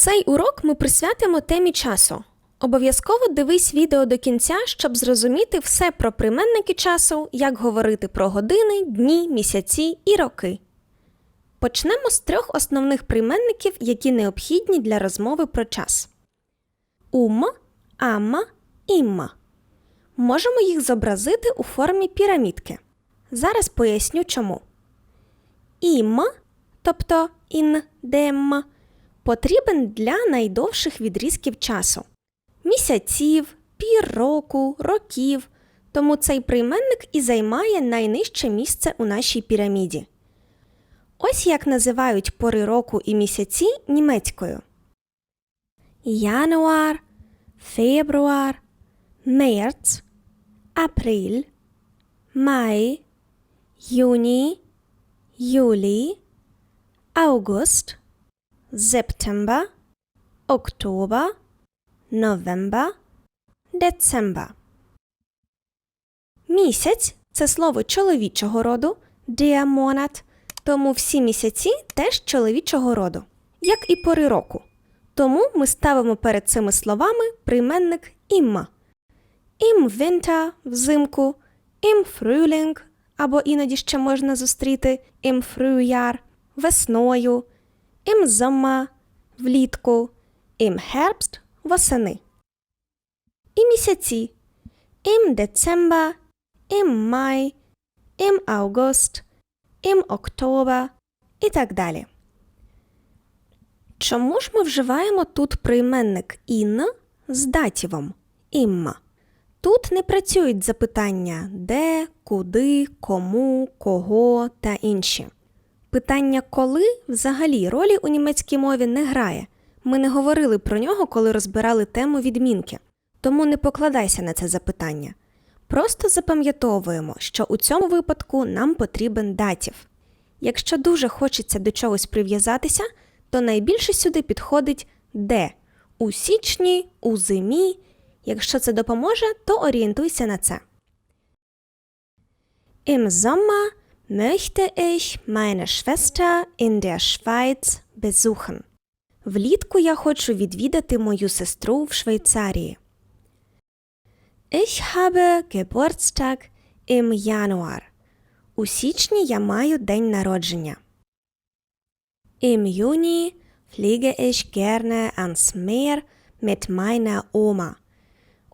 Цей урок ми присвятимо темі часу. Обов'язково дивись відео до кінця, щоб зрозуміти все про прийменники часу, як говорити про години, дні, місяці і роки. Почнемо з трьох основних прийменників, які необхідні для розмови про час: ум, ам, ім. Можемо їх зобразити у формі пірамідки. Зараз поясню чому. Ім, тобто ін дем, потрібен для найдовших відрізків часу місяців, пір року, років. Тому цей прийменник і займає найнижче місце у нашій піраміді. Ось як називають пори року і місяці німецькою: Януар, Фебруар, Мерц, Априль, Май, Юні, Юлі, August, September, Oktober, November, December. Місяць це слово чоловічого роду Monat, тому всі місяці теж чоловічого роду, як і пори року. Тому ми ставимо перед цими словами прийменник імма. Ім Winter – взимку, ім Frühling, або іноді ще можна зустріти ім Frühjahr – весною, ім Sommer – влітку, ім Herbst – восени. І місяці ім Dezember, ім Май, ім August, ім Октобер і так далі. Чому ж ми вживаємо тут прийменник ін з датівом імма? Тут не працюють запитання де, куди, кому, кого та інші. Питання коли взагалі ролі у німецькій мові не грає. Ми не говорили про нього, коли розбирали тему відмінки. Тому не покладайся на це запитання. Просто запам'ятовуємо, що у цьому випадку нам потрібен датів. Якщо дуже хочеться до чогось прив'язатися, то найбільше сюди підходить де у січні, у зимі. Якщо це допоможе, то орієнтуйся на це. Im Sommer möchte ich meine Schwester in der Schweiz besuchen. Влітку я хочу відвідати мою сестру в Швейцарії. Ich habe Geburtstag im Januar. У січні я маю день народження. Im Juni fliege ich gerne ans Meer mit meiner Oma.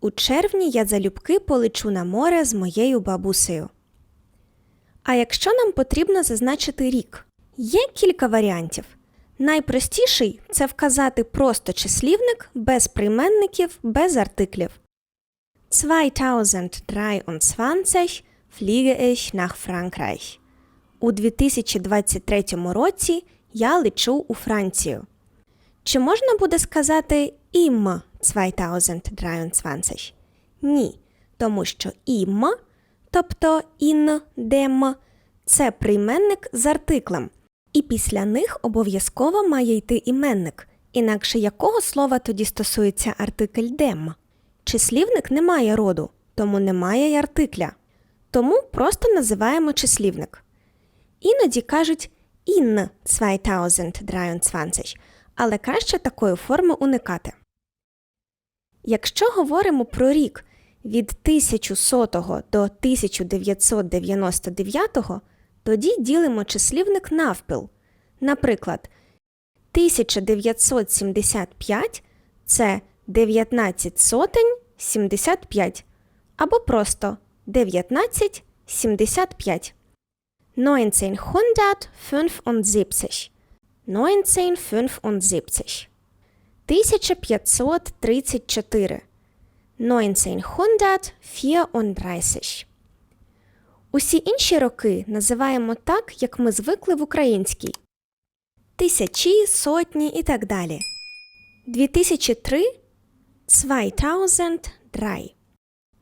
У червні я залюбки полечу на море з моєю бабусею. А якщо нам потрібно зазначити рік, є кілька варіантів. Найпростіший це вказати просто числівник без прийменників, без артиклів. 2023 fliege ich nach Frankreich. У 2023 році я лечу у Францію. Чи можна буде сказати «im 2023»? Ні, тому що «im», тобто «in dem» – це прийменник з артиклем, і після них обов'язково має йти іменник, інакше якого слова тоді стосується артикль «dem»? Числівник не має роду, тому немає й артикля. Тому просто називаємо числівник. Іноді кажуть «in 2023», але краще такої форми уникати. Якщо говоримо про рік від 1100 до 1999, тоді ділимо числівник навпіл. Наприклад, 1975 це 19 сотень 75 або просто 1975. 1975. 1975. 1534. 1934. Усі інші роки називаємо так, як ми звикли в українській. Тисячі, сотні і так далі. 2003 2003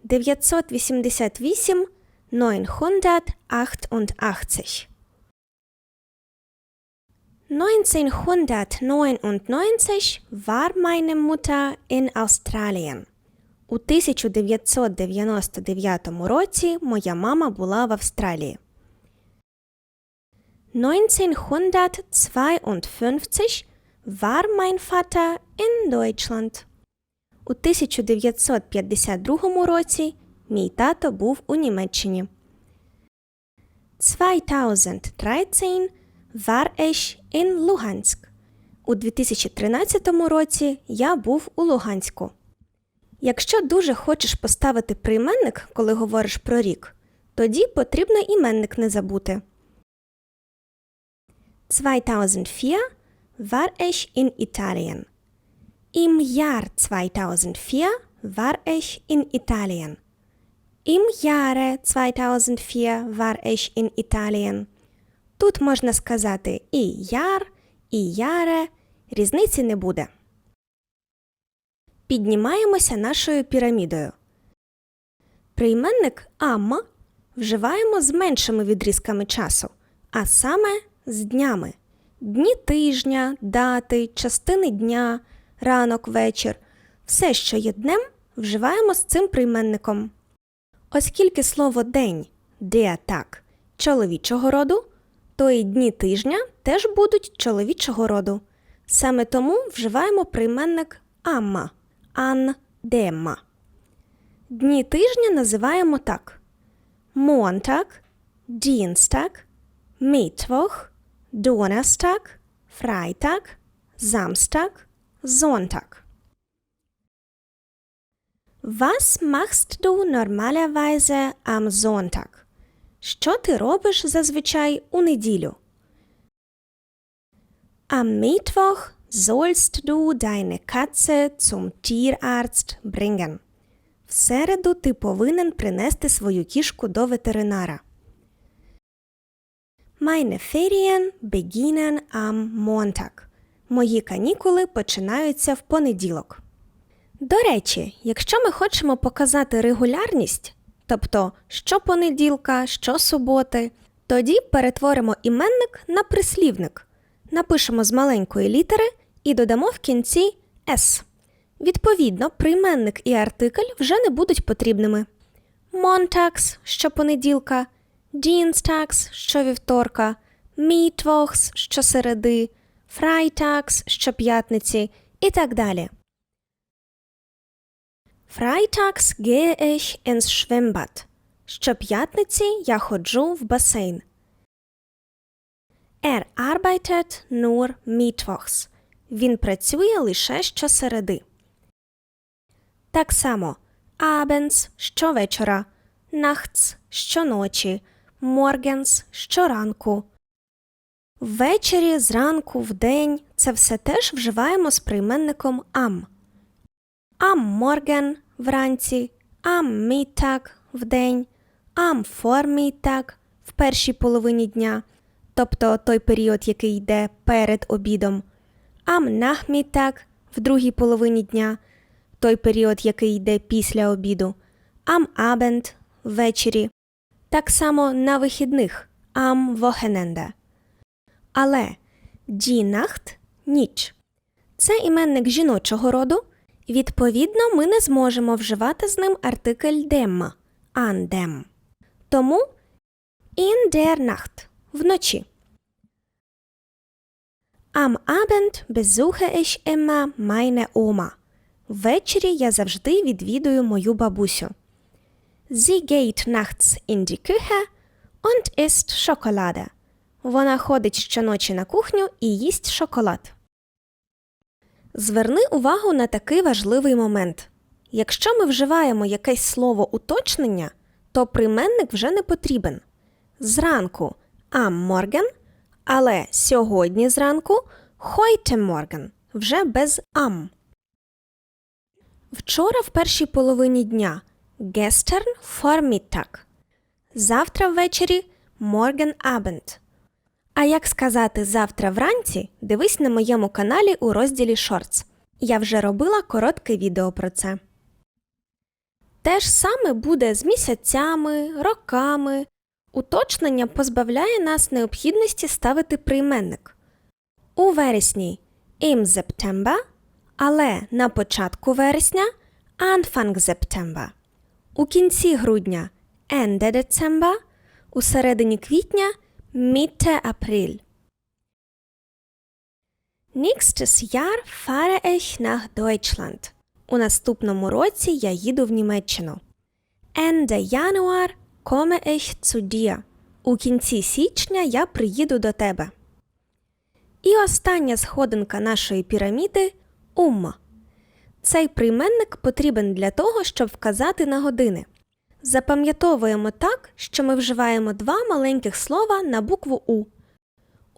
988 988 1999 war meine Mutter in Australien. У 1999 році моя мама була в Австралії. 1952 war mein Vater in Deutschland. У 1952 році мій тато був у Німеччині. 2013 war ich in Luhansk. У 2013 році я був у Луганську. Якщо дуже хочеш поставити прийменник, коли говориш про рік, тоді потрібно іменник не забути. 2004 war ich in Italien. Im Jahr 2004 war ich in Italien. Im Jahre 2004 war ich in Italien. Тут можна сказати і яр, і яре, різниці не буде. Піднімаємося нашою пірамідою. Прийменник амма вживаємо з меншими відрізками часу, а саме з днями. Дні тижня, дати, частини дня, ранок, вечір. Все, що є днем, вживаємо з цим прийменником. Оскільки слово день де так чоловічого роду, то і дні тижня теж будуть чоловічого роду. Саме тому вживаємо прийменник амма ан демма. Дні тижня називаємо так: Dienstag, Mittwoch, Donnerstag, Freitag, Samstag, Sonntag. Was machst du normalerweise am Sonntag? Що ти робиш зазвичай у неділю? Mittwoch sollst du deine Katze zum Tierarzt bringen. В середу ти повинен принести свою кішку до ветеринара. Meine Ferien beginnen am Montag. Мої канікули починаються в понеділок. До речі, якщо ми хочемо показати регулярність, тобто щопонеділка, щосуботи, тоді перетворимо іменник на прислівник. Напишемо з маленької літери і додамо в кінці «с». Відповідно, прийменник і артикль вже не будуть потрібними. Montags – щопонеділка, Dienstags – щовівторка, Mittwochs – щосереди, Freitags – щоп'ятниці і так далі. Freitags gehe ich ins Schwimmbad. Щоп'ятниці я ходжу в басейн. Er arbeitet nur Mittwochs. Він працює лише щосереди. Так само abends – щовечора, nachts – щоночі, morgens – щоранку. Ввечері, зранку, вдень – це все теж вживаємо з прийменником am. Am Morgen – вранці, am Mittag – вдень, am Vormittag – в першій половині дня, тобто той період, який йде перед обідом, Nachmittag – в другій половині дня, той період, який йде після обіду, am Abend – ввечері, так само на вихідних am Wochenende. Але Nacht – ніч. Це іменник жіночого роду, відповідно, ми не зможемо вживати з ним артикль демма dem. Тому Nacht – вночі. Am Abend besuche ich immer meine Oma. Ввечері я завжди відвідую мою бабусю. Sie geht nachts in die Küche und isst Schokolade. Вона ходить щоночі на кухню і їсть шоколад. Зверни увагу на такий важливий момент. Якщо ми вживаємо якесь слово уточнення, то прийменник вже не потрібен. Зранку am Morgen, але сьогодні зранку heute Morgen вже без am. Вчора в першій половині дня gestern Vormittag. Завтра ввечері morgen Abend. А як сказати завтра вранці, дивись на моєму каналі у розділі Shorts. Я вже робила коротке відео про це. Те ж саме буде з місяцями, роками. Уточнення позбавляє нас необхідності ставити прийменник. У вересні im September, але на початку вересня Anfang September. У кінці грудня Ende Dezember, у середині квітня Mitte April. Nächstes Jahr fahre ich nach Deutschland. У наступному році я їду в Німеччину. Ende Januar komme ich zu dir. У кінці січня я приїду до тебе. І остання сходинка нашої піраміди умма. Цей прийменник потрібен для того, щоб вказати на години. Запам'ятовуємо так, що ми вживаємо два маленьких слова на букву У.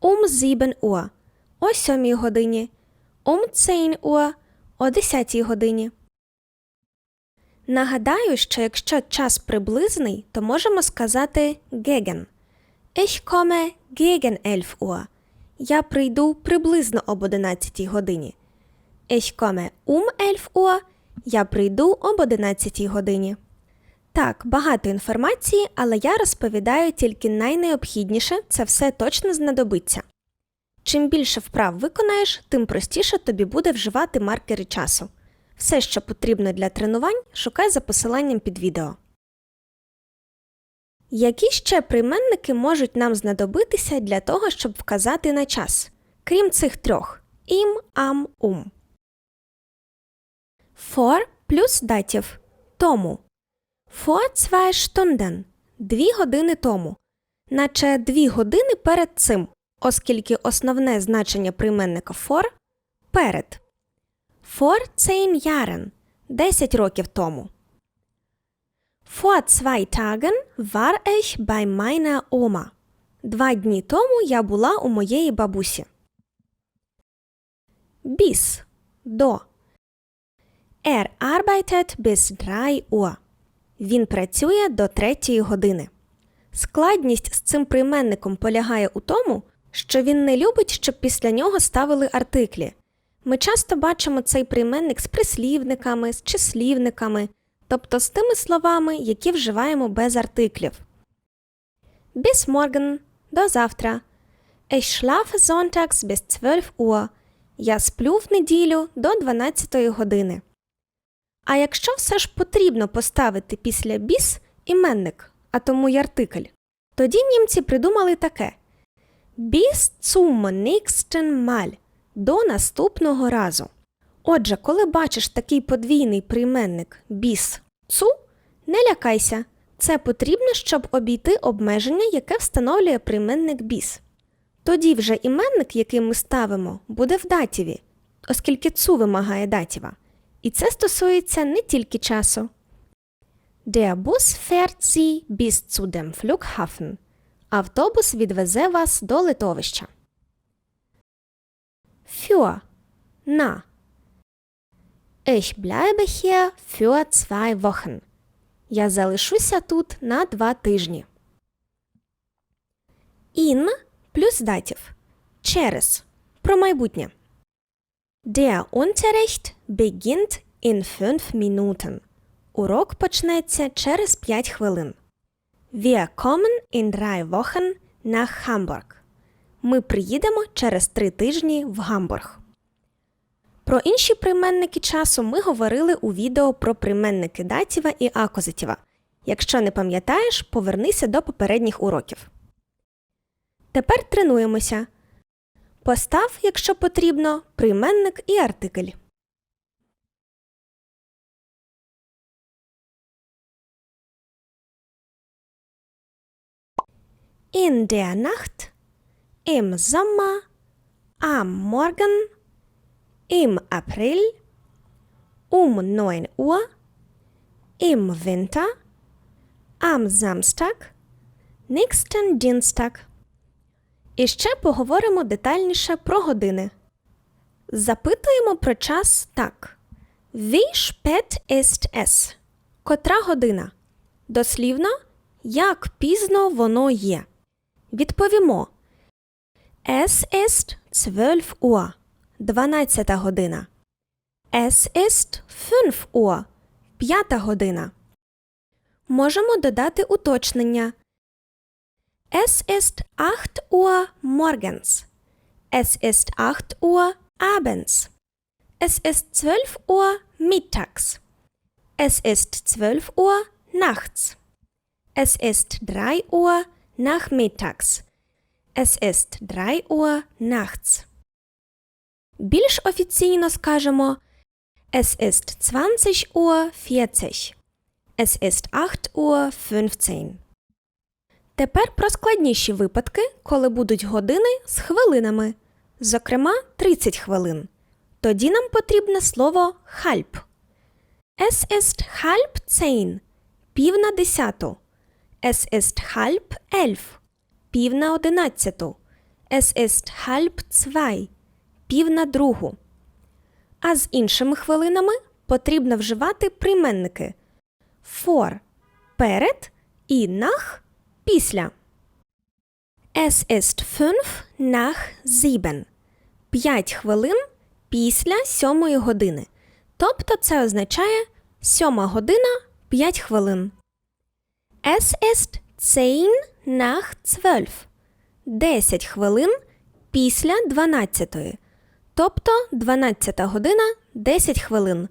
Um 7 Uhr – о 7 годині. Um 10 Uhr – о 10 годині. Нагадаю, що якщо час приблизний, то можемо сказати gegen. Ich komme gegen 11 Uhr. Я прийду приблизно об 11 годині. Ich komme um 11 Uhr. Я прийду об 11 годині. Так, багато інформації, але я розповідаю тільки найнеобхідніше, це все точно знадобиться. Чим більше вправ виконаєш, тим простіше тобі буде вживати маркери часу. Все, що потрібно для тренувань, шукай за посиланням під відео. Які ще прийменники можуть нам знадобитися для того, щоб вказати на час? Крім цих трьох ім, ам, ум. For плюс датів тому. Vor zwei Stunden – дві години тому. Наче дві години перед цим, оскільки основне значення прийменника for – перед. Jahren – 10 років тому. Vor zwei Tagen war ich bei meiner Oma. Два дні тому я була у моєї бабусі. Bis – до. Er arbeitet bis 3 Uhr. Він працює до третьої години. Складність з цим прийменником полягає у тому, що він не любить, щоб після нього ставили артиклі. Ми часто бачимо цей прийменник з прислівниками, з числівниками, тобто з тими словами, які вживаємо без артиклів. Bis morgen – до завтра. Ich schlafe sonntags bis 12 Uhr. Я сплю в неділю до 12 години. А якщо все ж потрібно поставити після біс іменник, а тому й артикль, тоді німці придумали таке Bis zum nächsten Mal – до наступного разу. Отже, коли бачиш такий подвійний прийменник біс цу, не лякайся. Це потрібно, щоб обійти обмеження, яке встановлює прийменник біс. Тоді вже іменник, який ми ставимо, буде в датіві, оскільки цу вимагає датіва. І це стосується не тільки часу. Der Bus fährt Sie bis zu dem Flughafen. Автобус відвезе вас до литовища. Für – на. Ich bleibe hier für zwei Wochen. Я залишуся тут на два тижні. In плюс датів. Через. Про майбутнє. Der Unterricht beginnt in fünf Minuten. Урок почнеться через 5 хвилин. Wir kommen in drei Wochen nach Hamburg. Ми приїдемо через три тижні в Гамбург. Про інші прийменники часу ми говорили у відео про прийменники датіва і акузатіва. Якщо не пам'ятаєш, повернися до попередніх уроків. Тепер тренуємося. Постав, якщо потрібно, прийменник і артикль. In der Nacht, im Sommer, am Morgen, im April, um 9 Uhr, im Winter, am Samstag, nächsten Dienstag. І ще поговоримо детальніше про години. Запитуємо про час так. Wie spät ist es? Котра година? Дослівно, як пізно воно є. Відповімо. Es ist 12 Uhr. 12 година. Es ist 5 Uhr. 5 година. Можемо додати уточнення. Es ist 8 Uhr morgens. Es ist 8 Uhr abends. Es ist 12 Uhr mittags. Es ist 12 Uhr nachts. Es ist 3 Uhr nachmittags. Es ist 3 Uhr nachts. Більш офіційно скажемо Es ist 20 Uhr 40. Es ist 8 Uhr 15. Тепер про складніші випадки, коли будуть години з хвилинами, зокрема 30 хвилин. Тоді нам потрібне слово halb. Es ist halb zehn – пів на десяту. Es ist halb elf – пів на одинадцяту. Es ist halb zwei – пів на другу. А з іншими хвилинами потрібно вживати прийменники for – перед і nach – після. Es ist fünf nach sieben – п'ять хвилин після сьомої години. Тобто це означає сьома година 5 хвилин. Es ist zehn nach zwölf. 10 хвилин після 12. Тобто 12 година 10 хвилин.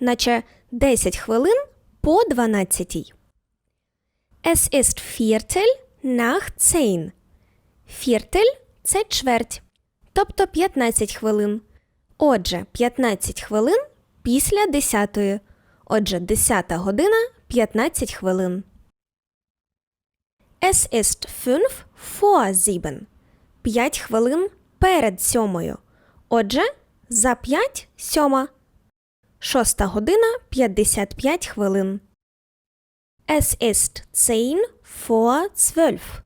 Наче 10 хвилин по 12. Es ist viertel nach zehn. Viertel – це чверть. Тобто 15 хвилин. Отже, 15 хвилин після 10. Отже, 10 година 15 хвилин. Es ist fünf vor sieben. 5 хвилин перед сьомою. Отже, за 5 сьома. Шоста година 55 хвилин. Es ist zehn vor zwölf.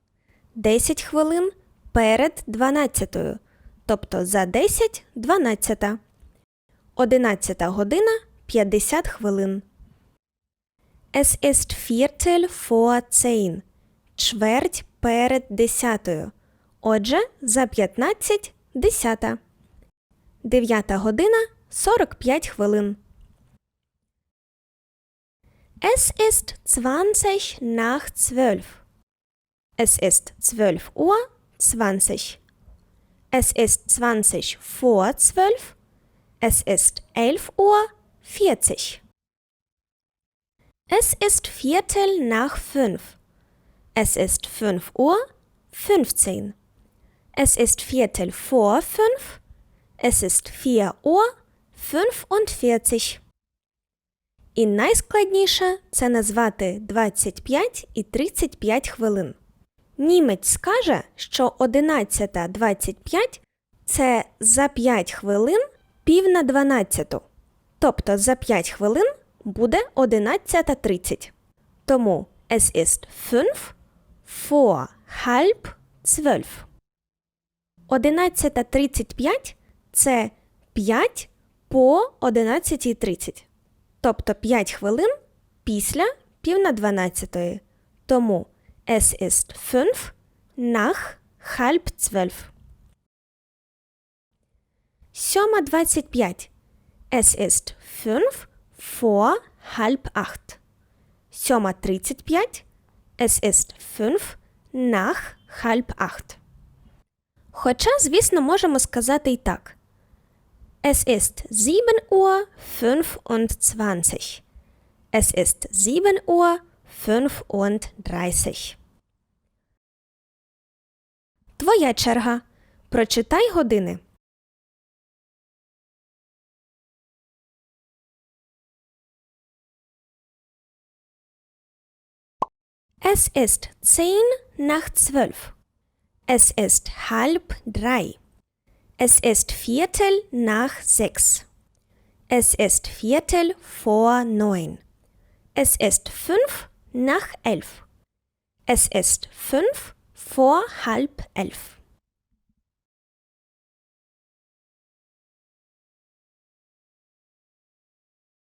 10 хвилин перед 12. Тобто за 10 12. 11 година 50 хвилин. Es ist viertel vor zehn. Чверть перед десятою. Отже, за 15 десята. 9 година 45 хвилин. Es ist 20 nach 12. Es ist 12 Uhr 20. Es ist 20 vor 12. Es ist 11 Uhr 40. Es ist Viertel nach 5. Es ist 5 Uhr 15. Es ist Viertel vor 5. Es ist 4 Uhr 45. І найскладніше це назвати 25 і 35 хвилин. Німець скаже, що 11.25 це за 5 хвилин пів на 12. Тобто за 5 хвилин буде 11.30. Тому es ist 5 vor halb 12. 11.35 це 5 по 11.30. Тобто 5 хвилин після пів на 12. Тому es ist 5 nach halb 12. 7.25. Es ist 5 vor halb 8. 7.35. Es ist 5 nach halb 8. Хоча, звісно, можемо сказати і так. Es ist 7 Uhr 25. Es ist 7 Uhr 35. Твоя черга. Прочитай години. Es ist zehn nach zwölf. Es ist halb drei. Es ist Viertel nach sechs. Es ist Viertel vor neun. Es ist fünf nach elf. Es ist fünf vor halb elf.